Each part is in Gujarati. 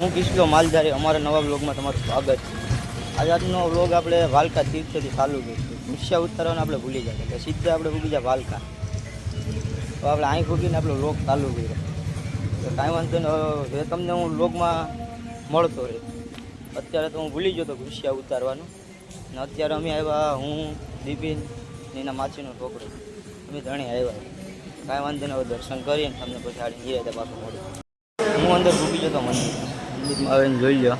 હું કિશલો માલધારી, અમારા નવા બ્લોગમાં તમારું સ્વાગત છે. આજે આજનો બ્લોગ આપણે વાલકા તીર્થથી ચાલુ કરીશું. ગુસ્સા ઉતારવાનું આપણે ભૂલી જાય એટલે સીધા આપણે ભૂલી જાય વાલકા. તો આપણે અહીં ભૂગીને આપણો બ્લોગ ચાલુ કર્યો. તો કાંઈ વાંધો નહીં, હવે તમને હું બ્લોગમાં મળતો રહે. અત્યારે તો હું ભૂલી ગયો તો ગુસ્સા ઉતારવાનું. અને અત્યારે અમે આવ્યા હું, દીપિન ને એના માછીનો છોકરો. અમે ત્રણેય આવ્યા. કાંઈ વાંધો નહીં દર્શન કરીને તમને પછી આડી જઈએ તો પાછું મળ્યું હું અંદર ભૂગી જતો મંદિર. મંદિરમાં આવીને જોઈ લો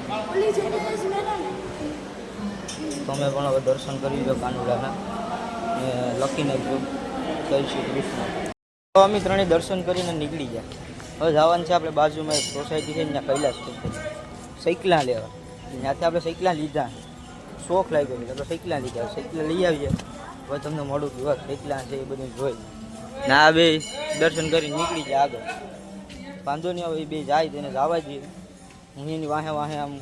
તમે પણ હવે દર્શન કરી લો કાનુડાના ને લખી નાખજો જય શ્રી કૃષ્ણ. તો અમે ત્રણેય દર્શન કરીને નીકળી ગયા. હવે જવાનું છે આપણે બાજુમાં એક સોસાયટી છે ત્યાં કૈલાસ સોસાયટી સાયકલા લેવા. ત્યાંથી આપણે સાયકલા લીધા. શોખ લાગ્યો એટલે આપણે સાયકલા લીધા. સાયકલા લઈ આવીએ. હવે તમને મળું કે વાત સાયકલા છે એ બધું જોઈ. ના બે દર્શન કરી નીકળી જાય આગળ. વાંધો નહીં હવે એ બે જાય તેને જવા દઈએ. હું એની વાહે વાહે આમ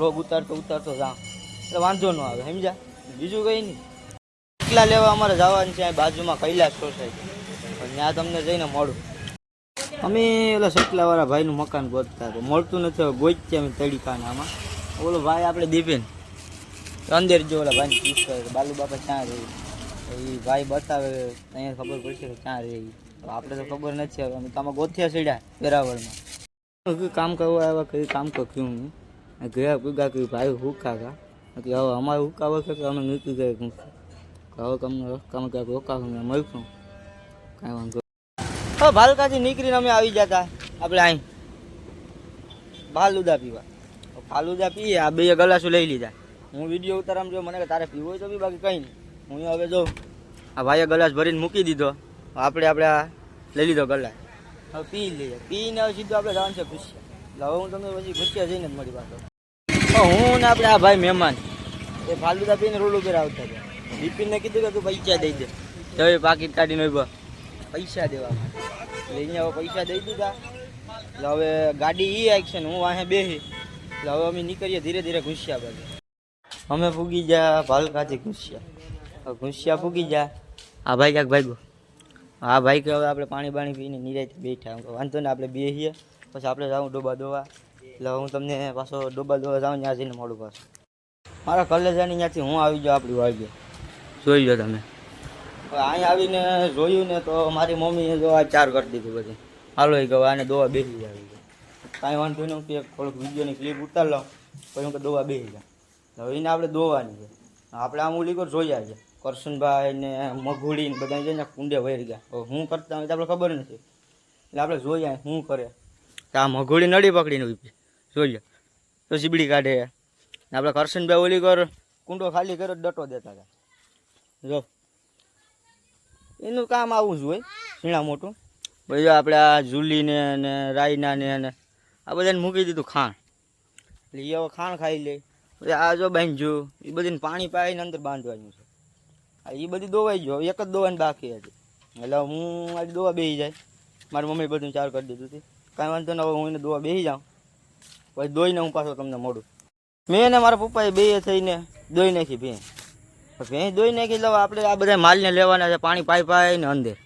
લોગ ઉતારતો ઉતારતો જાઉં. એટલે વાંધો ન આવે, સમજ્યા? બીજું કંઈ નહીં. એકલા લેવા અમારે જવાનું છે બાજુમાં કૈલાસ સોસાયટી. પણ ત્યાં તમને જઈને મળું. અમે ઓલા સટલાવાળા ભાઈનું મકાન ગોતતા હતા. મળતું નથી, હવે ગોચ્યા અમે તડીકાને આમાં. ઓલો ભાઈ આપણે દીપેન. અંદર જો ઓલા ભાઈને પૂછતા બાલુ બાપા ક્યાં રહી? એ ભાઈ બતાવે, અહીંયા ખબર પડશે કે ક્યાં રહી તો આપણે તો ખબર નથી, હવે અમે તમે ગોથિયા સીડ્યા વેરાવળમાં. કામ કરવા આવ્યા, કઈ કામ ક્યું નહીં. ગયા પૂગા કયું ભાઈ હુકા કા કે હવે અમારે હુકા વખત કે અમે નીકળી ગયા હું હવે તમને કામ ક્યાંક રોકા અમે મળશું. કાંઈ વાંધો હવે ભાલકાથી નીકળીને અમે આવી જતા આપણે અહીં ફાલુદા પીવા. ફાલુદા પીએ, આ બે ગલાસો લઈ લીધા. હું વીડિયો ઉતારામ જો મને તારે પીવો હોય તો બી, બાકી કંઈ નહીં. હું હવે જો આ ભાઈએ ગલાસ ભરીને મૂકી દીધો. આપણે આપણે લઈ લીધો ગલાસ. હવે પી લઈએ. પીને હવે સીધું આપણે જવાનું છે ગુસ્સા હવે હું તમને પછી ગુસ્સા જઈને મળી પાછો. હું ને આપણે આ ભાઈ મહેમાન. એ ફાલુદા પીને રોડ ઉપર આવતા હતા. બિપિનને કીધું કે તું પૈસા દઈ દે. એ પાકીટ કાઢીને પૈસા દેવા લઈને હવે પૈસા દઈ દીધા. એટલે હવે ગાડી ઈ આવી ને હું વાહે બેસી એટલે હવે અમે નીકળીએ ધીરે ધીરે ઘૂસ્યા બાજુ અમે ફૂગી ગયા ભાલકાથી ઘૂસ્યા હવે ફૂગી ગયા. આ ભાઈ ક્યાંક ભાગ્યો? હા ભાઈ કે હવે આપણે પાણી બાણી પીને નિરાય બેઠા. વાંધો ને આપણે બેસીએ પછી આપણે જાઉં ડોબા દોવા. એટલે હું તમને પાછો ડોબા દોવા જાઉં ત્યાં જઈને મળું પાછું. મારા કલેજાની ત્યાંથી હું આવી જાઉં આપણી વાગે જોઈ લો તમે. અહીં આવીને જોયું ને તો મારી મમ્મીએ જો આ ચાર કરી દીધું બધી. હાલો એ ગયો આને દોવા બેસી આવી કાંઈ વાંધો નહીં કે થોડુંક વિડીયોની ક્લિપ ઉતાર લઉં. પછી હું કે દોવા બેસી જાય. હવે એને આપણે દોવાની છે. આપણે આમ ઉલી કોર જોયા છે. કરશનભાઈ ને મઘુડી ને બધા છે ને કુંડે વહી ગયા. હું કરતા હોય તો આપણે ખબર નથી. એટલે આપણે જોઈએ શું કરે. તો આ મઘુડી નડી પકડીને ઊભી જોઈએ. તો સીબડી કાઢે. આપણે કરશનભાઈ ઓલી કર કુંડો ખાલી કર્યો ડટો દેતા હતા. જો. એનું કામ આવું જ હોય, ઝીણા મોટું. પછી આપણે આ જુલીને ને રાયના ને ને આ બધાને મૂકી દીધું ખાણ. એટલે એ હવે ખાણ ખાઈ લે. પછી આ જો બાંધ્યું એ બધીને પાણી પાઈને અંદર બાંધવાનું છે. એ બધી દોવાઈ ગયો. એક જ દોવાની બાકી હતી. એટલે હું આજે દોવા બેસી જાય. મારી મમ્મી બધું ચાર કરી દીધું હતી કાંઈ વાંધો ન હું એને દોવા બેસી જાઉં. પછી દોઈને હું પાછો તમને મળું મેં ને મારા પપ્પાએ બે થઈને દોઈ નાખી ભેં ભેં દોઈ નાખી એટલે આપણે આ બધા માલને લેવાના છે, પાણી પાઈ પાઈ ને અંદર.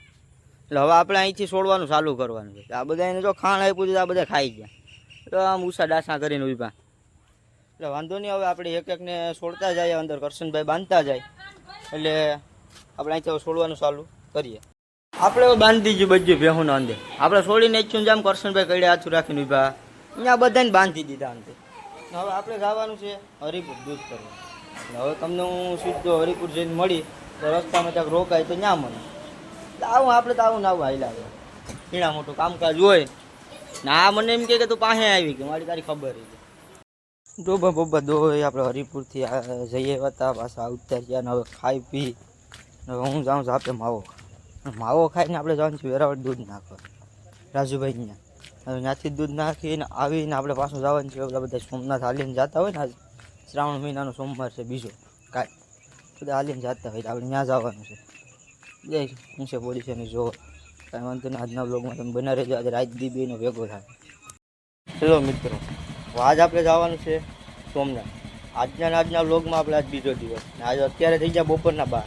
એટલે હવે આપણે અહીંથી છોડવાનું ચાલુ કરવાનું છે. આ બધા એને જો ખાણ આપ્યું છે આ બધા ખાઈ ગયા. તો આમ ઉષા ડાસા કરીને ઊભા. એટલે વાંધો નહીં, હવે આપણે એક એકને છોડતા જાય અંદર કરશનભાઈ બાંધતા જાય. એટલે આપણે અહીંથી છોડવાનું ચાલુ કરીએ. આપણે બાંધી દીધું બધું ભેહુંના અંદર. આપણે છોડીને ઈચ્છું જામ કરશનભાઈ કડે હાથું રાખીને ઊભા. અહીંયા બધાને બાંધી દીધા અંતે હવે આપણે જવાનું છે હરિપુર દૂધ કરવું. હવે તમને હું સીધો હરિપુર જઈને મળી, તો રસ્તામાં ક્યાંક રોકાય તો ના મને. આવું આપણે તો આવું ને આવું હાઈલા આવે ઘણા મોટું કામકાજ હોય. ના મને એમ કે તું પાસે આવી કે મારી તારી ખબર છે. ડોબા બોબા દો આપણે હરિપુરથી જઈએ હતા પાછા રહ્યા ને હવે ખાઈ પી. હવે હું જાઉં છું આપણે માવો. માવો ખાઈને આપણે જવાનું છે વેરાવળ દૂધ નાખવા. રાજુભાઈ ત્યાં હવે ત્યાંથી દૂધ નાખીને આવીને આપણે પાછું જવાનું છે. બધા બધા સોમનાથ હાલીને જતા હોય ને આજ. શ્રાવણ મહિનાનો સોમવાર છે બીજો. કાંઈ. બધા હાલીને જતા હોય આપણે ત્યાં જવાનું છે. જય શું છે બોલી છે ને જો. કાંઈ વાંધો નહીં. આજના બ્લોગમાં તમે બના રહેજો. આજે રાત દીબીનો ભેગો થાય. હેલો મિત્રો. આજ આપણે જવાનું છે સોમનાથ. આજના આજના બ્લોગમાં આપણે આજ બીજો દિવસ. આજ અત્યારે થઈ ગયા બપોરના બાર.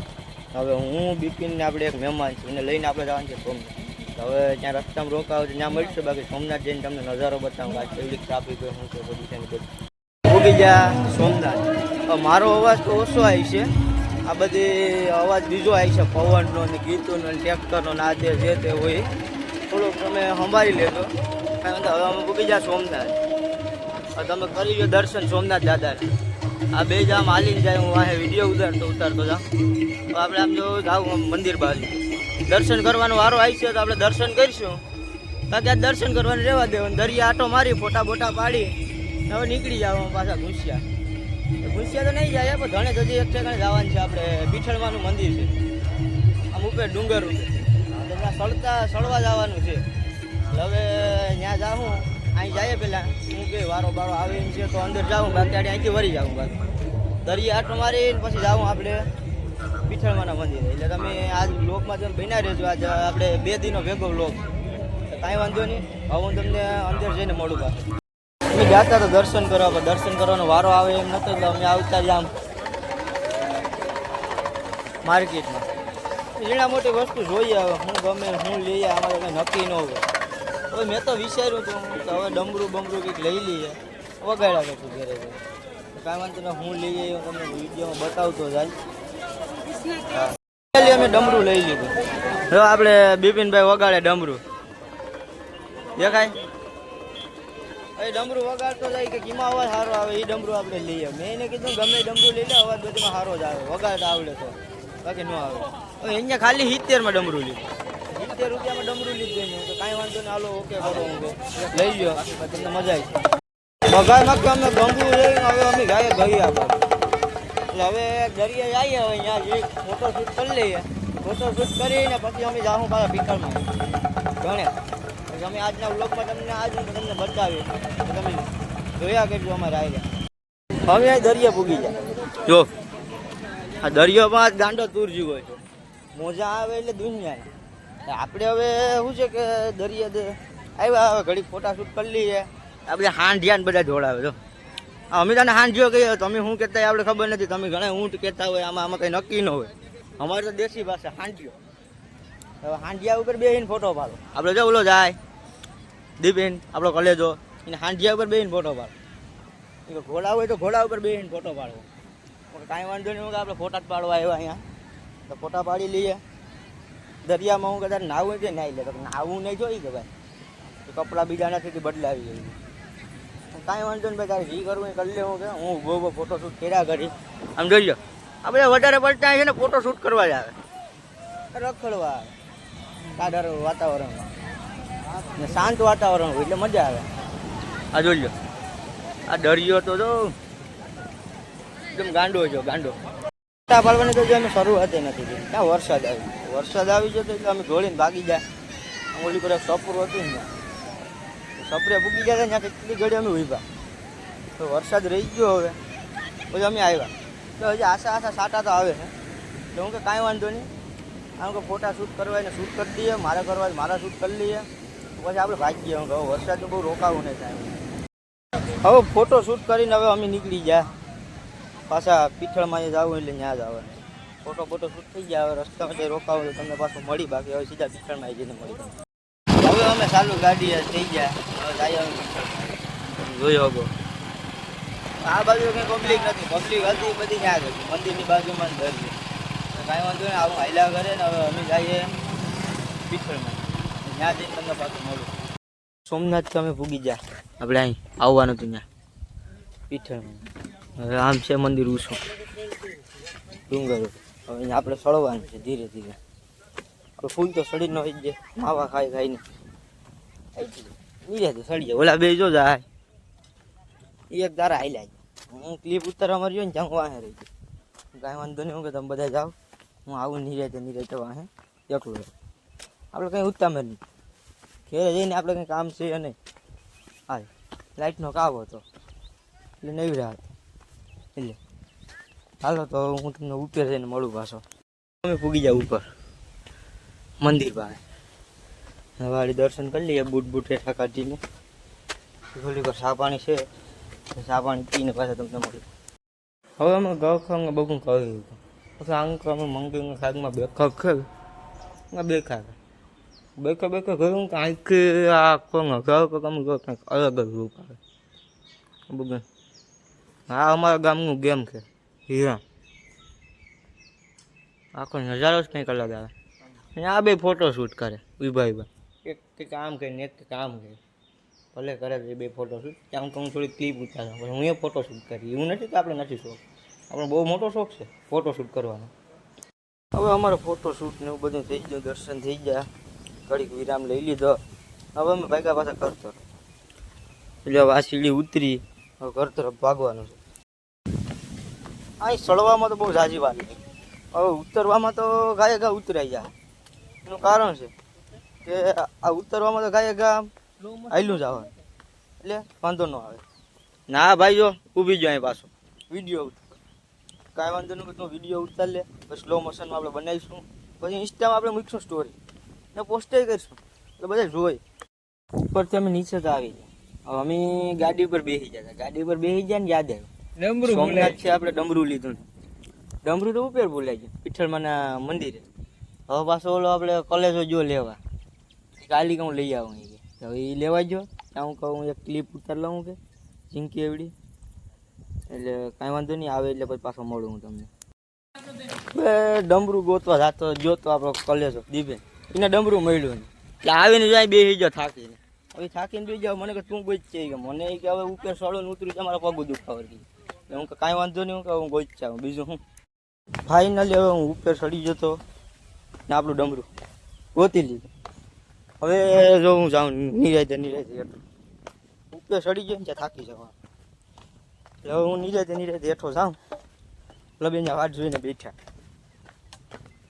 હવે હું બિપિનને આપણે એક મહેમાન છે. એને લઈને આપણે જવાનું છે સોમનાથ. હવે ત્યાં રસ્તામાં રોકાવ તો ત્યાં મળશે. બાકી સોમનાથ જઈને તમને નજારો બતાવું આજ કેવી ટ્રાફિક હોય, શું છે બધું છે બધું. ઉગી ગયા સોમનાથ. મારો અવાજ તો ઓછો આવી છે. આ બધી અવાજ બીજો આવી છે, પવનનો ને ગીતોનો ને ટ્રેક્ટરનો ને આ જે જે તે હોય. થોડુંક તમે સંભાળી લેજો. કારણ કે હવે અમે ઉગી ગયા સોમનાથ. તમે કરી લો દર્શન સોમનાથ દાદાને આ બે જ આમ હાલીને જાય, હું વાહે વીડિયો ઉતારતો ઉતારતો જાઉં. તો આપણે આમ જો જાઉં મંદિર બાજુ દર્શન કરવાનો વારો આવી છે તો આપણે દર્શન કરીશું. બાકી આ દર્શન કરવાનું રહેવા દેવાનું દરિયા આટો મારી ફોટા બોટા પાડી હવે નીકળી જાવ પાછા ઘૂસ્યા. ઘૂસ્યા તો નહીં જાય, પણ ઘણે જજી એક ઠેકાણે જવાનું છે આપણે પીઠળવાનું મંદિર છે. આમ ઉપર ડુંગર ઉપર. સળતા, સળવા જવાનું છે. હવે ત્યાં જાઉં. અહીં જઈએ પહેલાં હું કે વારો બારો આવે છે તો અંદર જાઉં, બાકી અહીંથી વળી જાઉં બાકી દરિયા આટો મારીને પછી જાઉં આપણે પીઠળમાના મંદિરે. એટલે તમે આજ લોકમાં તમે બન્યા રહેજો. આજ આપણે બે દિનો ભેગો લોક કાંઈ વાંધો નહીં. હવે હું તમને અંદર જઈને મળું પાછું અમે ગયા તો દર્શન કરવા પણ દર્શન કરવાનો વારો આવે એમ નતો, એટલે અમે આવતા જ આમ માર્કેટમાં. ઝીણા મોટી વસ્તુ જોઈએ હવે. હું ગમે હું લઈએ અમારે કંઈ નક્કી ન હોય. હવે મેં તો વિચાર્યું હતું તો હવે ડમરું બમરું કંઈક લઈ લઈએ. વગાડ્યા કરશું ઘરે. કાંઈ વાંધો ને હું લઈએ આવ્યો તમને વિડીયોમાં બતાવતો જાય. અમે ડમરું લઈ લીધું. હવે આપણે બિપિનભાઈ વગાડે ડમરું. દેખાય? એ ડમરું વગાડતો જાય કે કીમાં અવાજ સારો આવે, એ ડમરું આપણે લઈએ મેં એને કીધું, ગમે ડમરું લઈ લે, અવાજ બધીમાં સારો જ આવે. વગાડતા આવડે તો. બાકી ન આવે. અહીંયા ખાલી સિત્તેરમાં ડમરું લીધું. સિત્તેર રૂપિયામાં ડમરું લીધું તો કાંઈ વાંધો નહીં હાલો ઓકે કરો લઈ ગયો તમને મજા આવી બગાડમાં કે અમે ગંગુ લઈને હવે અમે ગાય ગયા એટલે હવે દરિયા જઈએ હવે અહીંયા જે ફોટો શૂટ કરી લઈએ. ફોટો શૂટ કરીને પછી અમે જાઉં પાછા પીકરમાં ગણે પછી અમે આજના વ્લોગમાં તમને આજ હું તમને બતાવી તમે જોયા કરજો અમારે આવ્યા હવે આ દરિયા પૂગી જાય. જો. આ દરિયામાં જ ગાંડો તૂર જેવો છે. મોજા આવે એટલે દુનિયા આપણે હવે શું છે કે દરિયા દે આવ્યા હવે ઘડી ફોટા શૂટ કરી લઈએ. આપણે હાંઢિયા ને બધા જોડાવે આ અમે તને હાંઢિયો કહીએ તમે શું કહેતા આપણે ખબર નથી. તમે ઘણા ઊંટ કહેતા હોય, આમાં આમાં કંઈ નક્કી ન હોય. અમારે તો દેશી ભાષા, હાંઢિયો. હવે હાંઢિયા ઉપર બેહીને ફોટો પાડો. આપણે જો ઓલો જાય, દીપેન, આપણો કલેજો, એને હાંઢિયા ઉપર બેહીને ફોટો પાડો. એ ઘોડા હોય તો ઘોડા ઉપર બેહીને ફોટો પાડવો પણ કાંઈ વાંધો નહીં આપણે ફોટા જ પાડવા આવ્યા અહીંયા. તો ફોટા પાડી લઈએ. દરિયામાં હું કદાચ હોય તો નાહી લે, તો નાવું નહીં જોઈ કે ભાઈ. તો કપડાં બીજા નથી બદલાવી જોઈએ કાંઈ વાંધો નહીં ભાઈ, તારે જી કરવું એ કરી લેવું કે. હું ઊભો ઊભો ફોટોશૂટ કર્યા કરી. આમ જોઈ લો આપણે વધારે પડતા છે ને ફોટોશૂટ કરવા જ આવે. રખડવા. આવે સાદર વાતાવરણમાં. ને શાંત વાતાવરણ હોય એટલે મજા આવે. આ જોઈ લો આ દરિયો તો જો, એકદમ ગાંડો છો, ગાંડો. ફોટા પાડવાની તો અમે શરૂઆત નથી. કરી ત્યાં વરસાદ આવી વરસાદ આવી જતો એટલે અમે ધોળીને ભાગી જાય ઓલી પર સપુર હતું ને સપરે ભૂગી ગયા ત્યાં કેટલી ઘડી અમે ઊભા તો વરસાદ રહી ગયો હવે. પછી અમે આવ્યા. તો હજી આશા આશા સાટા તો આવે છે. તો હું કે કાંઈ વાંધો નહીં. આમ કે ફોટા શૂટ કરવા એને શૂટ કરી દઈએ. મારે કરવા મારા શૂટ કરી લઈએ. પછી આપણે ભાગી ગયા હું કે વરસાદ તો બહુ રોકાવું નહીં થાય હવે ફોટો શૂટ કરીને હવે અમે નીકળી ગયા. પાછા પીઠળમાં જવું એટલે ત્યાં જ આવે ફોટો ફોટો શૂટ થઈ ગયા હવે રસ્તામાં જઈ રોકાવું તો તમને પાછું મળી બાકી હવે સીધા પીઠળમાં જઈને મળી હવે અમે ચાલુ ગાડી થઈ ગયા હવે જાય. જોઈ હગો આ બાજુ કંઈ પબ્લિક નથી પબ્લિક હતી બધી ત્યાં હતી મંદિરની બાજુમાં જ દરિયો કાંઈ વાંધો નહીં આવું હાલ્યા કરે ને હવે અમે જઈએ પીઠળમાં. ત્યાં જઈને તમને પાછું મળું. સોમનાથ તમે ભૂગી જા આપણે અહીં આવવાનું હતું ત્યાં. પીઠળમાં. હવે આમ છે મંદિર ઊંચું ડુંગર. હવે અહીંયા આપણે સળવાનું છે ધીરે ધીરે. આપણે ફૂલ તો સડી ન હોય જ માવા ખાઈ ખાઈને નીરે તો સડી જાય. ઓલા બે જો જાય એક તારા હાલ્યા જાય હું ક્લિપ ઉતારવા મર્યો ને ત્યાં હું વાહે રહી જાય કાંઈ વાંધો નહીં, હું કે તમે બધા જાઓ. હું આવું નીરે તે નીરે તો વાહે. એકલો આપણે કંઈ ઉતામે નહીં. ઘેરે જઈને આપણે કંઈ કામ છે નહીં. હા લાઇટનો કાવ હતો. એટલે નહીં રહ્યા એટલે. હાલો તો હું તમને ઉપર જઈને મળું પાછો. અમે પૂગી જાવ ઉપર. મંદિર પાસે. વાળી દર્શન કરી લઈએ બૂટ બૂટ હેઠા કાઢીને. થોડી વાર ચા પાણી છે. ચા પાણી પીને પાછા તમને મળ્યું હવે અમે ગખંગ ખાંગ બગું કહ્યું પછી આંક અમે મંગીને ખાગમાં બે ખાગ બેખા બેઠે બેઠે ઘરું કાંઈક આ કોનો ઘર કે ગમે ઘર કંઈક અલગ જ રૂપ આવે. બધું હા, અમારા ગામનું ગેમ છે હીરા આખો નજારો જ કંઈક અલગ આવે. અને આ બે ફોટો શૂટ કરે વિભા વિભા એક કે કામ કરીને, એક કે કામ કરે ભલે કરે છે બે ફોટો શૂટ ત્યાં હું થોડી ક્લિપ ઉતારો પણ હું એ ફોટો શૂટ કરી એવું નથી કે આપણે નથી શોખ. આપણો બહુ મોટો શોખ છે ફોટો શૂટ કરવાનો. હવે અમારો ફોટો શૂટ ને એવું બધું થઈ ગયું, દર્શન થઈ ગયા. ઘડીક વિરામ લઈ લીધો. હવે અમે ભાગ્યા પાછા કરતો એટલે આ સીડી ઉતરી. ઘર તરફ ભાગવાનું છે. અહીં સળવામાં તો બહુ ઝાઝી છે. હવે ઉતરવામાં તો ગાયે ગા ઉતરાઈ જાય. એનું કારણ છે કે આ ઉતરવામાં તો ગાયે ગા જ આવે. એટલે વાંધો ન આવે. ના ભાઈ જો ઊભી જો અહીં પાછો. વીડિયો કાંઈ વાંધો નહીં તું વીડિયો ઉતાર લે. પછી સ્લો મોશનમાં આપણે બનાવીશું. પછી ઇન્સ્ટામાં આપણે મૂકીશું સ્ટોરી ને પોસ્ટે કરીશું. એટલે બધા જોઈ ઉપરથી અમે નીચે તો આવી હવે અમે ગાડી ઉપર બેસી જતા ગાડી ઉપર બેસી ગયા ને યાદ આવ્યું. સોમનાથ છે આપણે ડમરું લીધું ડમરું તો ઉપર બોલાય ગયું પીઠળમાના મંદિરે. હવે પાછો ઓલો આપણે કોલેજો જો લેવા. કાલી હું લઈ આવું એ તો હવે એ લેવા જો. ત્યાં હું કહું એક ક્લિપ ઉતાર લઉં કે ઝીંકી એવડી. એટલે કાંઈ વાંધો નહીં આવે એટલે પછી પાછો મળું હું તમને. બે ડમરું ગોતવા જાતો જોતો આપણો કોલેજો દીપે. એને ડમરું મળ્યું એટલે આવીને જાય બે ગયો થાકીને. હવે થાકીને બી જાવ મને કે તું ગોઈ છે. કે મને કે હવે ઉપર સળો ને ઉતરી તમારા પગ દુખાવર એટલે હું કાંઈ વાંધો નહીં, હું કે હું ગોઈ ચાવું બીજું હું ફાઇનલી હવે હું ઉપર સડી જતો ને આપણું ડમરું ગોતી લીધું. હવે જો હું જાઉં નિરાય નિરાયતે હેઠો ઉપર સડી ગયો ને ત્યાં થાકી જવા એટલે હવે હું નિરાય નિરાયતે હેઠો જાઉં. લબેના વાત જોઈને બેઠા.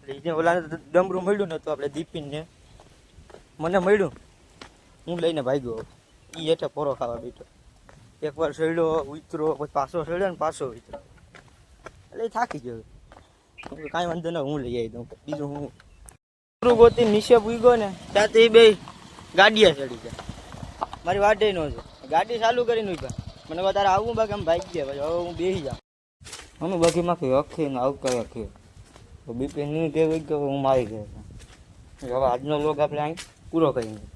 એટલે ઓલાને ડમરું મળ્યું ને તો આપણે દીપીને મને મળ્યું. હું લઈને ભાગ્યો. એ હેઠે પોરો ખાવા બેઠો. એકવાર સડ્યો ઉતરો પછી પાછો સડ્યો ને પાછો ઉતરો એટલે એ થાકી ગયો. કાંઈ વાંધો નહીં, હું લઈ આવી દઉં. બીજું હું? ડમરું ગોતી નીચે પૂગ્યો ને, ત્યાંથી બે ગાડીએ ચડી ગયા. મારી વાટે ન છે ગાડી ચાલુ કરીને ઊભા. મને કહે આવું બાકી આમ ભાગી ગયા. પછી હવે હું બેસી જાઉં. અમે બાકીમાંથી આવું આવતા અખી તો બીપી નહીં કે હું મારી ગયો. હવે આજનો લોક આપણે અહીં પૂરો કરીને